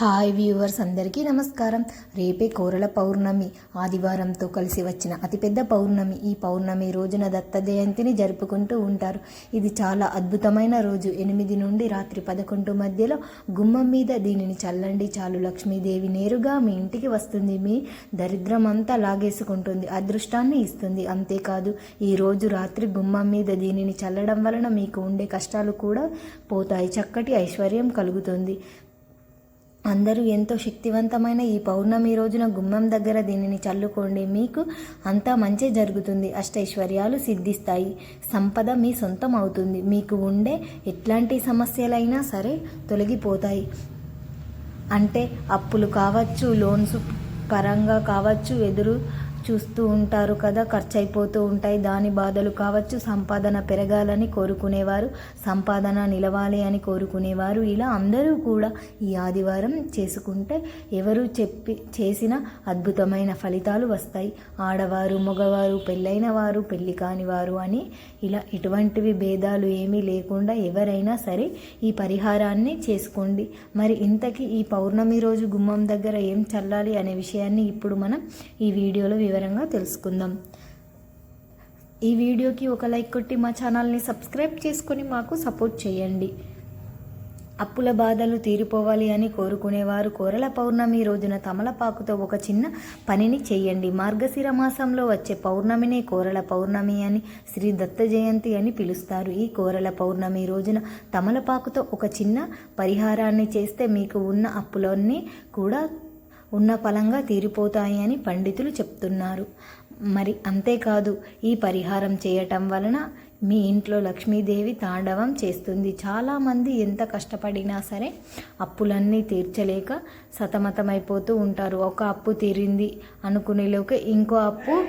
Hi viewers అందరికీ నమస్కారం. రేపే కోరల పౌర్ణమి. ఆదివారంతో కలిసి వచ్చిన అతిపెద్ద పౌర్ణమి. ఈ పౌర్ణమి రోజున దత్త జయంతిని జరుపుకుంటూ ఉంటారు. ఇది చాలా అద్భుతమైన రోజు. ఎనిమిది నుండి రాత్రి పదకొండు మధ్యలో గుమ్మం మీద దీనిని చల్లండి చాలు. లక్ష్మీదేవి నేరుగా మీ ఇంటికి వస్తుంది. మీ దరిద్రం అంతా లాగేసుకుంటుంది. అదృష్టాన్ని ఇస్తుంది. అంతేకాదు ఈ రోజు రాత్రి గుమ్మం మీద దీనిని చల్లడం వలన మీకు ఉండే కష్టాలు కూడా పోతాయి. చక్కటి ఐశ్వర్యం కలుగుతుంది. అందరూ ఎంతో శక్తివంతమైన ఈ పౌర్ణమి రోజున గుమ్మం దగ్గర దీనిని చల్లుకోండి. మీకు అంతా మంచి జరుగుతుంది. అష్టైశ్వర్యాలు సిద్ధిస్తాయి. సంపద మీ సొంతం అవుతుంది. మీకు ఉండే ఎట్లాంటి సమస్యలైనా సరే తొలగిపోతాయి. అంటే అప్పులు కావచ్చు లోన్స్ పరంగా కావచ్చు ఎదురు చూస్తూ ఉంటారు కదా ఖర్చు అయిపోతూ ఉంటాయి. దాని బాధలు కావచ్చు సంపాదన పెరగాలని కోరుకునేవారు సంపాదన నిలవాలి అని కోరుకునేవారు. ఇలా అందరూ కూడా ఈ ఆదివారం చేసుకుంటే ఎవరు చెప్పి చేసిన అద్భుతమైన ఫలితాలు వస్తాయి. ఆడవారు మగవారు పెళ్ళైన వారు పెళ్ళి కాని వారు అని ఇలా ఎటువంటివి భేదాలు ఏమీ లేకుండా ఎవరైనా సరే ఈ పరిహారాన్ని చేసుకోండి. మరి ఇంతకీ ఈ పౌర్ణమి రోజు గుమ్మం దగ్గర ఏం చల్లాలి అనే విషయాన్ని ఇప్పుడు మనం ఈ వీడియోలో వివరంగా తెలుసుకుందాం. ఈ వీడియోకి ఒక లైక్ కొట్టి మా ఛానల్ని సబ్స్క్రైబ్ చేసుకొని మాకు సపోర్ట్ చేయండి. అప్పుల బాధలు తీరిపోవాలి అని కోరుకునేవారు కోరల పౌర్ణమి రోజున తమలపాకుతో ఒక చిన్న పనిని చేయండి. మార్గశిర మాసంలో వచ్చే పౌర్ణమినే కోరల పౌర్ణమి అని శ్రీ దత్త జయంతి అని పిలుస్తారు. ఈ కోరల పౌర్ణమి రోజున తమలపాకుతో ఒక చిన్న పరిహారాన్ని చేస్తే మీకు ఉన్న అప్పులన్నీ కూడా ఉన్న ఫలంగా తీరిపోతాయి అని పండితులు చెప్తున్నారు. మరి అంతేకాదు ఈ పరిహారం చేయటం వలన మీ ఇంట్లో లక్ష్మీదేవి తాండవం చేస్తుంది. చాలామంది ఎంత కష్టపడినా సరే అప్పులన్నీ తీర్చలేక సతమతమైపోతూ ఉంటారు. ఒక అప్పు తీరింది అనుకునేలోకి ఇంకో అప్పు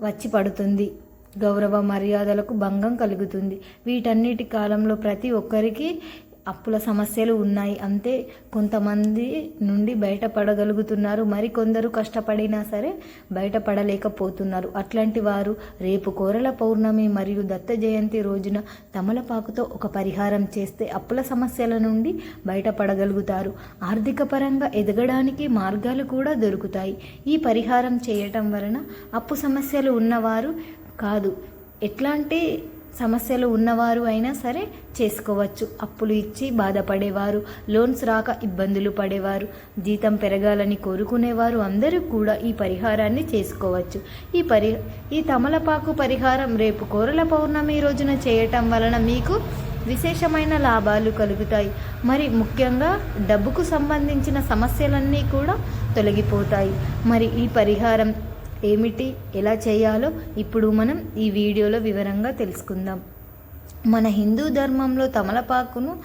వచ్చి పడుతుంది. గౌరవ మర్యాదలకు భంగం కలుగుతుంది. వీటన్నిటి కాలంలో ప్రతి ఒక్కరికి అప్పుల సమస్యలు ఉన్నాయి అంతే కొంతమంది నుండి బయటపడగలుగుతున్నారు. మరికొందరు కష్టపడినా సరే బయటపడలేకపోతున్నారు. అట్లాంటి వారు రేపు కోరల పౌర్ణమి మరియు దత్త జయంతి రోజున తమలపాకుతో ఒక పరిహారం చేస్తే అప్పుల సమస్యల నుండి బయటపడగలుగుతారు. ఆర్థిక పరంగా ఎదగడానికి మార్గాలు కూడా దొరుకుతాయి. ఈ పరిహారం చేయటం వలన అప్పు సమస్యలు ఉన్నవారు కాదు. ఎట్లాంటి సమస్యలు ఉన్నవారు అయినా సరే చేసుకోవచ్చు. అప్పులు ఇచ్చి బాధపడేవారు లోన్స్ రాక ఇబ్బందులు పడేవారు జీతం పెరగాలని కోరుకునేవారు అందరూ కూడా ఈ పరిహారాన్ని చేసుకోవచ్చు. ఈ పరి ఈ తమలపాకు పరిహారం రేపు కోరల పౌర్ణమి రోజున చేయటం వలన మీకు విశేషమైన లాభాలు కలుగుతాయి. మరి ముఖ్యంగా డబ్బుకు సంబంధించిన సమస్యలన్నీ కూడా తొలగిపోతాయి. మరి ఈ పరిహారం ఏమిటి ఎలా చేయాలో ఇప్పుడు మనం ఈ వీడియోలో వివరంగా తెలుసుకుందాం. మన హిందూ ధర్మంలో తమలపాకును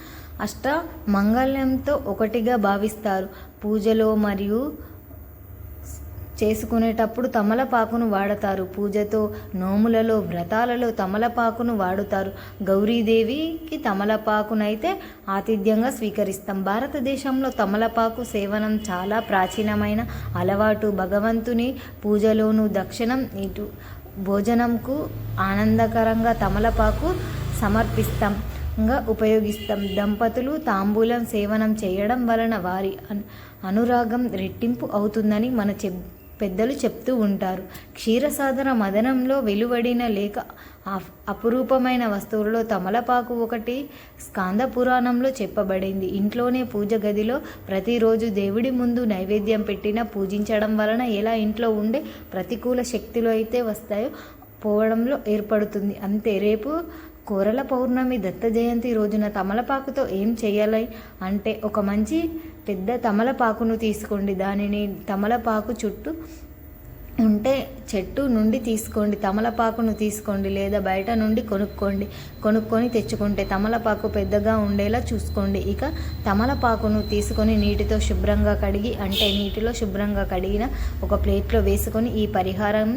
అష్ట మంగళ్యంతో ఒకటిగా భావిస్తారు. పూజలో మరియు చేసుకునేటప్పుడు తమలపాకును వాడతారు. పూజతో నోములలో వ్రతాలలో తమలపాకును వాడుతారు. గౌరీదేవికి తమలపాకునైతే ఆతిథ్యంగా స్వీకరిస్తాం. భారతదేశంలో తమలపాకు సేవనం చాలా ప్రాచీనమైన అలవాటు. భగవంతుని పూజలోను దక్షిణం ఇటు భోజనంకు ఆనందకరంగా తమలపాకు సమర్పిస్తాం. గా ఉపయోగిస్తాం. దంపతులు తాంబూలం సేవనం చేయడం వలన వారి అనురాగం రెట్టింపు అవుతుందని మన చె పెద్దలు చెప్తూ ఉంటారు. క్షీరసాధన మదనంలో వెలువడిన లేక అపురూపమైన వస్తువులలో తమలపాకు ఒకటి స్కాంద పురాణంలో చెప్పబడింది. ఇంట్లోనే పూజ గదిలో ప్రతిరోజు దేవుడి ముందు నైవేద్యం పెట్టిన పూజించడం వలన ఎలా ఇంట్లో ఉండే ప్రతికూల శక్తులు అయితే వస్తాయో పోవడంలో ఏర్పడుతుంది. అంతే రేపు కోరల పౌర్ణమి దత్త జయంతి రోజున తమలపాకుతో ఏం చేయాలి అంటే ఒక మంచి పెద్ద తమలపాకును తీసుకోండి. దానిని తమలపాకు చుట్టూ ఉంటే చెట్టు నుండి తీసుకోండి. తమలపాకును తీసుకోండి లేదా బయట నుండి కొనుక్కోండి. కొనుక్కొని తెచ్చుకుంటే తమలపాకు పెద్దగా ఉండేలా చూసుకోండి. ఇక తమలపాకును తీసుకొని నీటితో శుభ్రంగా కడిగి అంటే నీటిలో శుభ్రంగా కడిగిన ఒక ప్లేట్లో వేసుకొని ఈ పరిహారం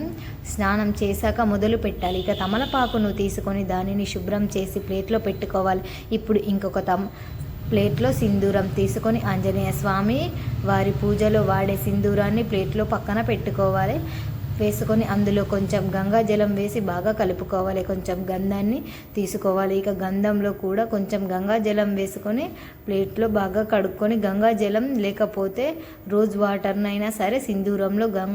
స్నానం చేశాక మొదలు పెట్టాలి. ఇక తమలపాకును తీసుకొని దానిని శుభ్రం చేసి ప్లేట్లో పెట్టుకోవాలి. ఇప్పుడు ఇంకొక తమ ప్లేట్లో సింధూరం తీసుకొని ఆంజనేయ స్వామి వారి పూజలో వాడే సింధూరాన్ని ప్లేట్లో పక్కన పెట్టుకోవాలి. వేసుకొని అందులో కొంచెం గంగా జలం వేసి బాగా కలుపుకోవాలి. కొంచెం గంధాన్ని తీసుకోవాలి. ఇక గంధంలో కూడా కొంచెం గంగా జలం వేసుకొని ప్లేట్లో బాగా కడుక్కొని గంగా జలం లేకపోతే రోజ్ వాటర్నైనా సరే సింధూరంలో గం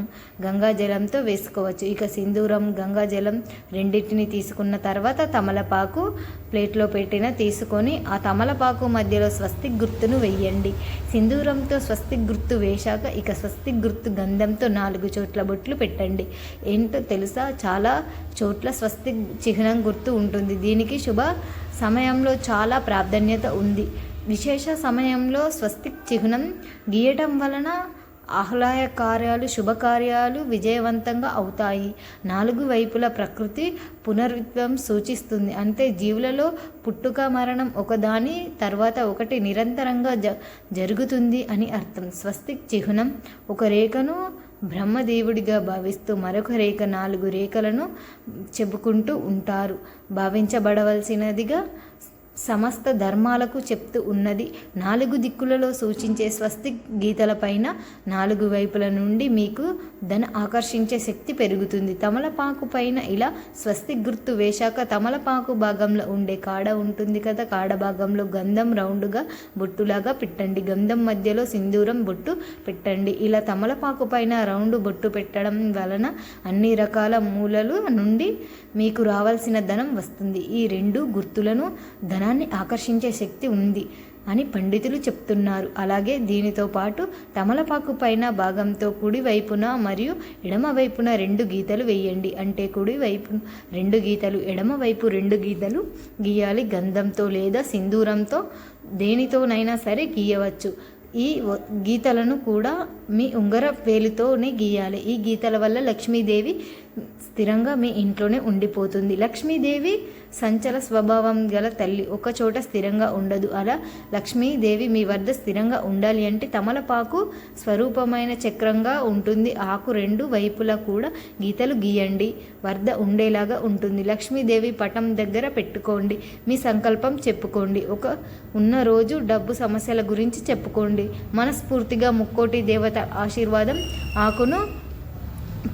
గంగా జలంతో వేసుకోవచ్చు. ఇక సింధూరం గంగా జలం రెండింటిని తీసుకున్న తర్వాత తమలపాకు ప్లేట్లో పెట్టిన తీసుకొని ఆ తమలపాకు మధ్యలో స్వస్తిక్ గుర్తును వెయ్యండి సింధూరంతో స్వస్తిక్ గుర్తు వేశాక ఇక స్వస్తిక్ గుర్తు గంధంతో నాలుగు చోట్ల బొట్లు పెట్టండి. ఏంటో తెలుసా? చాలా చోట్ల స్వస్తిక్ చిహ్నం గుర్తు ఉంటుంది. దీనికి శుభ సమయంలో చాలా ప్రాధాన్యత ఉంది. విశేష సమయంలో స్వస్తిక్ చిహ్నం గీయటం వలన ఆహ్లాయ కార్యాలు శుభకార్యాలు విజయవంతంగా అవుతాయి. నాలుగు వైపుల ప్రకృతి పునరుత్వం సూచిస్తుంది. అంటే జీవులలో పుట్టుక మరణం ఒకదాని తర్వాత ఒకటి నిరంతరంగా జ జరుగుతుంది అని అర్థం. స్వస్తిక్ చిహ్నం ఒక రేఖను బ్రహ్మదేవుడిగా భావిస్తూ మరొక రేఖ నాలుగు రేఖలను చెప్పుకుంటూ ఉంటారు. భావించబడవలసినదిగా సమస్త ధర్మాలకు చెప్తూ ఉన్నది. నాలుగు దిక్కులలో సూచించే స్వస్తి గీతలపైన నాలుగు వైపుల నుండి మీకు ధన ఆకర్షించే శక్తి పెరుగుతుంది. తమలపాకు పైన ఇలా స్వస్తి గుర్తు వేశాక తమలపాకు భాగంలో ఉండే కాడ ఉంటుంది కదా కాడ భాగంలో గంధం రౌండ్గా బొట్టులాగా పెట్టండి. గంధం మధ్యలో సింధూరం బొట్టు పెట్టండి. ఇలా తమలపాకు పైన రౌండ్ బొట్టు పెట్టడం వలన అన్ని రకాల మూలలు నుండి మీకు రావాల్సిన ధనం వస్తుంది. ఈ రెండు గుర్తులను ధన ధనాన్ని ఆకర్షించే శక్తి ఉంది అని పండితులు చెప్తున్నారు. అలాగే దీనితో పాటు తమలపాకు పైన భాగంతో కుడి వైపున మరియు ఎడమ వైపున రెండు గీతలు వేయండి. అంటే కుడి వైపు రెండు గీతలు ఎడమ వైపు రెండు గీతలు గీయాలి. గంధంతో లేదా సింధూరంతో దేనితోనైనా సరే గీయవచ్చు. ఈ గీతలను కూడా మీ ఉంగర వేలితోనే గీయాలి. ఈ గీతల వల్ల లక్ష్మీదేవి స్థిరంగా మీ ఇంట్లోనే ఉండిపోతుంది. లక్ష్మీదేవి సంచల స్వభావం గల తల్లి ఒక చోట స్థిరంగా ఉండదు. అలా లక్ష్మీదేవి మీ వద్ద స్థిరంగా ఉండాలి అంటే తమలపాకు స్వరూపమైన చక్రంగా ఉంటుంది. ఆకు రెండు వైపులా కూడా గీతలు గీయండి. వద్ద ఉండేలాగా ఉంటుంది. లక్ష్మీదేవి పటం దగ్గర పెట్టుకోండి. మీ సంకల్పం చెప్పుకోండి. ఒక ఉన్న రోజు డబ్బు సమస్యల గురించి చెప్పుకోండి. మనస్ఫూర్తిగా ముక్కోటి దేవత ఆశీర్వాదం ఆకును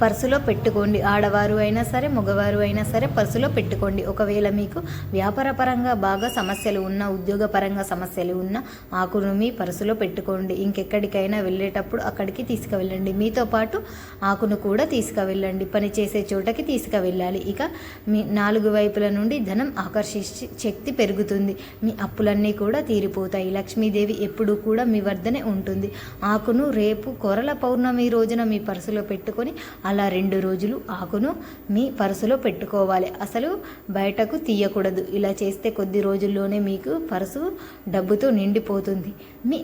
పర్సులో పెట్టుకోండి. ఆడవారు అయినా సరే మగవారు అయినా సరే పర్సులో పెట్టుకోండి. ఒకవేళ మీకు వ్యాపారపరంగా బాగా సమస్యలు ఉన్నా ఉద్యోగపరంగా సమస్యలు ఉన్నా ఆకును మీ పర్సులో పెట్టుకోండి. ఇంకెక్కడికైనా వెళ్ళేటప్పుడు అక్కడికి తీసుకువెళ్ళండి. మీతో పాటు ఆకును కూడా తీసుకువెళ్ళండి. పని చేసే చోటకి తీసుకువెళ్ళాలి. ఇక మీ నాలుగు వైపుల నుండి ధనం ఆకర్షించి శక్తి పెరుగుతుంది. మీ అప్పులన్నీ కూడా తీరిపోతాయి. లక్ష్మీదేవి ఎప్పుడూ కూడా మీ వద్దనే ఉంటుంది. ఆకును రేపు కొరల పౌర్ణమి రోజున మీ పర్సులో పెట్టుకొని అలా రెండు రోజులు ఆకును మీ పర్సులో పెట్టుకోవాలి. అసలు బయటకు తీయకూడదు. ఇలా చేస్తే కొద్ది రోజుల్లోనే మీకు పర్సు డబ్బుతో నిండిపోతుంది. మీ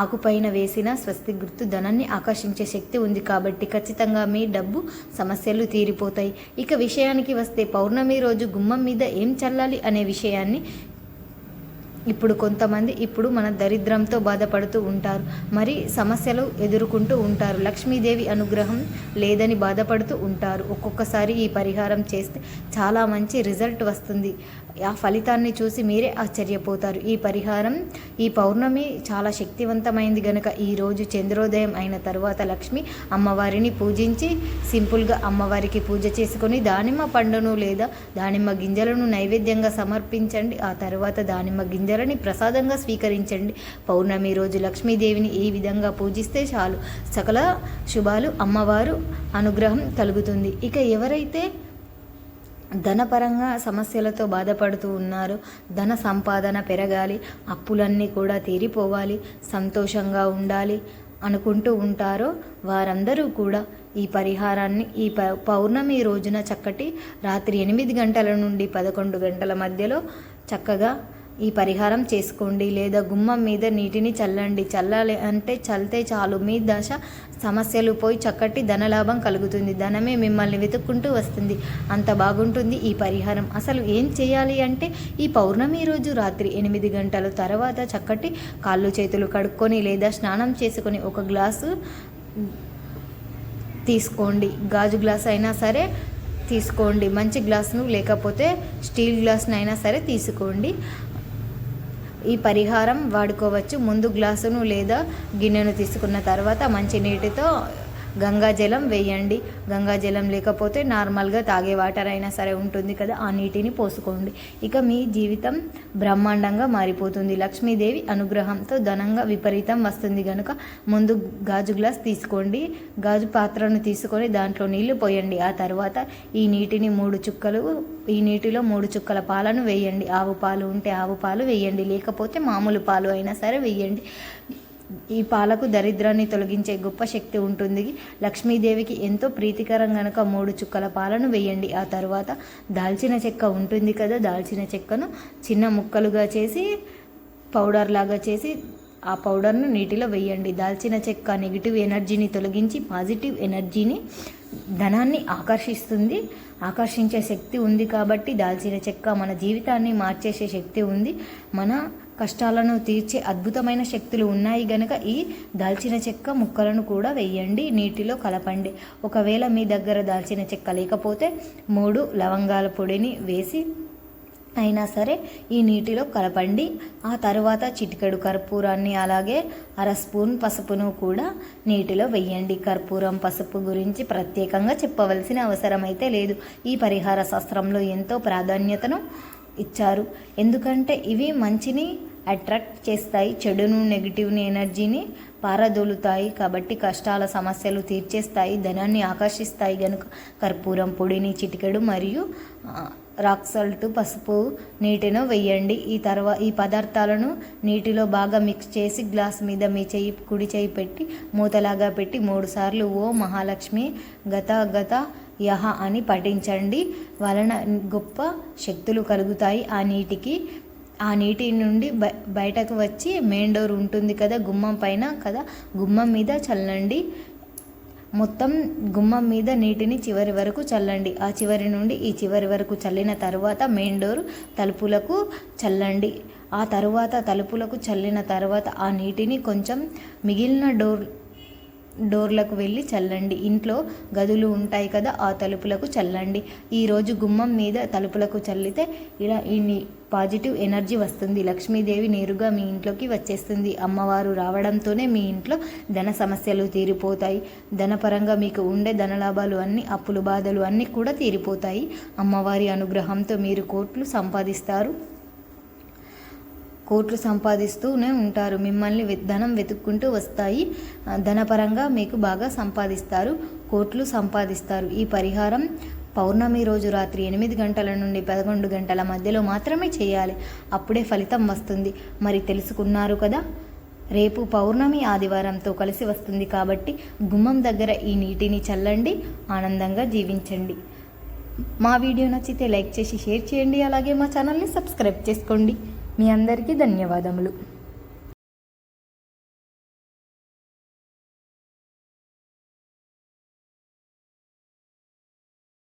ఆకుపైన వేసిన స్వస్తి గుర్తు ధనాన్ని ఆకర్షించే శక్తి ఉంది కాబట్టి ఖచ్చితంగా మీ డబ్బు సమస్యలు తీరిపోతాయి. ఇక విషయానికి వస్తే పౌర్ణమి రోజు గుమ్మం మీద ఏం చల్లాలి అనే విషయాన్ని ఇప్పుడు కొంతమంది ఇప్పుడు మన దరిద్రంతో బాధపడుతూ ఉంటారు. మరి సమస్యలు ఎదుర్కొంటూ ఉంటారు. లక్ష్మీదేవి అనుగ్రహం లేదని బాధపడుతూ ఉంటారు. ఒక్కొక్కసారి ఈ పరిహారం చేస్తే చాలా మంచి రిజల్ట్ వస్తుంది. ఆ ఫలితాన్ని చూసి మీరే ఆశ్చర్యపోతారు. ఈ పరిహారం ఈ పౌర్ణమి చాలా శక్తివంతమైంది గనక. ఈరోజు చంద్రోదయం అయిన తర్వాత లక్ష్మి అమ్మవారిని పూజించి సింపుల్గా అమ్మవారికి పూజ చేసుకొని దానిమ్మ పండును లేదా దానిమ్మ గింజలను నైవేద్యంగా సమర్పించండి. ఆ తర్వాత దానిమ్మ గింజలని ప్రసాదంగా స్వీకరించండి. పౌర్ణమి రోజు లక్ష్మీదేవిని ఈ విధంగా పూజిస్తే చాలు. సకల శుభాలు అమ్మవారు అనుగ్రహం కలుగుతుంది. ఇక ఎవరైతే ధనపరంగా సమస్యలతో బాధపడుతూ ఉన్నారు. ధన సంపాదన పెరగాలి. అప్పులన్నీ కూడా తీరిపోవాలి. సంతోషంగా ఉండాలి అనుకుంటూ ఉంటారో వారందరూ కూడా ఈ పరిహారాన్ని ఈ ప పౌర్ణమి రోజున చక్కటి రాత్రి ఎనిమిది గంటల నుండి పదకొండు గంటల మధ్యలో చక్కగా ఈ పరిహారం చేసుకోండి లేదా గుమ్మం మీద నీటిని చల్లండి. చల్లాలి అంటే చల్లితే చాలు. మీ దశ సమస్యలు పోయి చక్కటి ధనలాభం కలుగుతుంది. ధనమే మిమ్మల్ని వెతుక్కుంటూ వస్తుంది. అంత బాగుంటుంది ఈ పరిహారం. అసలు ఏం చేయాలి అంటే ఈ పౌర్ణమి రోజు రాత్రి ఎనిమిది గంటల తర్వాత చక్కటి కాళ్ళు చేతులు కడుక్కొని లేదా స్నానం చేసుకొని ఒక గ్లాసు తీసుకోండి. గాజు గ్లాస్ అయినా సరే తీసుకోండి. మంచి గ్లాసును లేకపోతే స్టీల్ గ్లాస్ను అయినా సరే తీసుకోండి. ఈ పరిహారం వాడుకోవచ్చు. ముందు గ్లాసును లేదా గిన్నెను తీసుకున్న తర్వాత మంచి నీటితో గంగాజలం వేయండి. గంగాజలం లేకపోతే నార్మల్గా తాగే వాటర్ అయినా సరే ఉంటుంది కదా ఆ నీటిని పోసుకోండి. ఇక మీ జీవితం బ్రహ్మాండంగా మారిపోతుంది. లక్ష్మీదేవి అనుగ్రహంతో ధనంగా విపరీతం వస్తుంది కనుక ముందు గాజు గ్లాస్ తీసుకోండి. గాజు పాత్రను తీసుకొని దాంట్లో నీళ్ళు పోయండి. ఆ తర్వాత ఈ నీటిని మూడు చుక్కలు ఈ నీటిలో మూడు చుక్కల పాలను వేయండి. ఆవు పాలు ఉంటే ఆవు పాలు వేయండి. లేకపోతే మామూలు పాలు అయినా సరే వేయండి. ఈ పాలకు దరిద్రాన్ని తొలగించే గొప్ప శక్తి ఉంటుంది. లక్ష్మీదేవికి ఎంతో ప్రీతికరం గనక మూడు చుక్కల పాలను వేయండి. ఆ తర్వాత దాల్చిన చెక్క ఉంటుంది కదా దాల్చిన చెక్కను చిన్న ముక్కలుగా చేసి పౌడర్ లాగా చేసి ఆ పౌడర్ను నీటిలో వేయండి. దాల్చిన చెక్క నెగిటివ్ ఎనర్జీని తొలగించి పాజిటివ్ ఎనర్జీని ధనాన్ని ఆకర్షిస్తుంది. ఆకర్షించే శక్తి ఉంది కాబట్టి దాల్చిన చెక్క మన జీవితాన్ని మార్చేసే శక్తి ఉంది. మన కష్టాలను తీర్చే అద్భుతమైన శక్తులు ఉన్నాయి గనక ఈ దాల్చిన చెక్క ముక్కలను కూడా వేయండి నీటిలో కలపండి. ఒకవేళ మీ దగ్గర దాల్చిన చెక్క లేకపోతే మూడు లవంగాల పొడిని వేసి అయినా సరే ఈ నీటిలో కలపండి. ఆ తర్వాత చిటికెడు కర్పూరాన్ని అలాగే అర స్పూన్ పసుపును కూడా నీటిలో వెయ్యండి కర్పూరం పసుపు గురించి ప్రత్యేకంగా చెప్పవలసిన అవసరం అయితే లేదు. ఈ పరిహార శాస్త్రంలో ఎంతో ప్రాధాన్యతను ఇచ్చారు. ఎందుకంటే ఇవి మంచిని అట్రాక్ట్ చేస్తాయి. చెడును నెగిటివ్ని ఎనర్జీని పారదోలుతాయి. కాబట్టి కష్టాల సమస్యలు తీర్చేస్తాయి. ధనాన్ని ఆకర్షిస్తాయి గనుక కర్పూరం పొడిని చిటికెడు మరియు రాక్ సాల్ట్ పసుపు నీటిని వెయ్యండి ఈ తర్వా ఈ పదార్థాలను నీటిలో బాగా మిక్స్ చేసి గ్లాస్ మీద మీ చేయి కుడి చేయి పెట్టి మూతలాగా పెట్టి మూడుసార్లు ఓ మహాలక్ష్మి గత గత యహ అని పఠించండి. వలన గొప్ప శక్తులు కలుగుతాయి. ఆ నీటికి ఆ నీటి నుండి బ బయటకు వచ్చి మెయిన్ డోర్ ఉంటుంది కదా గుమ్మం పైన కదా గుమ్మం మీద చల్లండి. మొత్తం గుమ్మం మీద నీటిని చివరి వరకు చల్లండి. ఆ చివరి నుండి ఈ చివరి వరకు చల్లిన తర్వాత మెయిన్ డోర్ తలుపులకు చల్లండి. ఆ తరువాత తలుపులకు చల్లిన తర్వాత ఆ నీటిని కొంచెం మిగిలిన డోర్ డోర్లకు వెళ్ళి చల్లండి. ఇంట్లో గదులు ఉంటాయి కదా ఆ తలుపులకు చల్లండి. ఈరోజు గుమ్మం మీద తలుపులకు చల్లితే ఇలా ఈ పాజిటివ్ ఎనర్జీ వస్తుంది. లక్ష్మీదేవి నేరుగా మీ ఇంట్లోకి వచ్చేస్తుంది. అమ్మవారు రావడంతోనే మీ ఇంట్లో ధన సమస్యలు తీరిపోతాయి. ధనపరంగా మీకు ఉండే ధనలాభాలు అన్నీ అప్పులు బాధలు అన్నీ కూడా తీరిపోతాయి. అమ్మవారి అనుగ్రహంతో మీరు కోట్లు సంపాదిస్తారు. కోట్లు సంపాదిస్తూనే ఉంటారు. మిమ్మల్ని ధనం వెతుక్కుంటూ వస్తాయి. ధనపరంగా మీకు బాగా సంపాదిస్తారు. కోట్లు సంపాదిస్తారు. ఈ పరిహారం పౌర్ణమి రోజు రాత్రి ఎనిమిది గంటల నుండి పదకొండు గంటల మధ్యలో మాత్రమే చేయాలి. అప్పుడే ఫలితం వస్తుంది. మరి తెలుసుకున్నారు కదా? రేపు పౌర్ణమి ఆదివారంతో కలిసి వస్తుంది కాబట్టి గుమ్మం దగ్గర ఈ నీటిని చల్లండి. ఆనందంగా జీవించండి. మా వీడియో నచ్చితే లైక్ చేసి షేర్ చేయండి. అలాగే మా ఛానల్ని సబ్స్క్రైబ్ చేసుకోండి. మీ అందరికీ ధన్యవాదములు.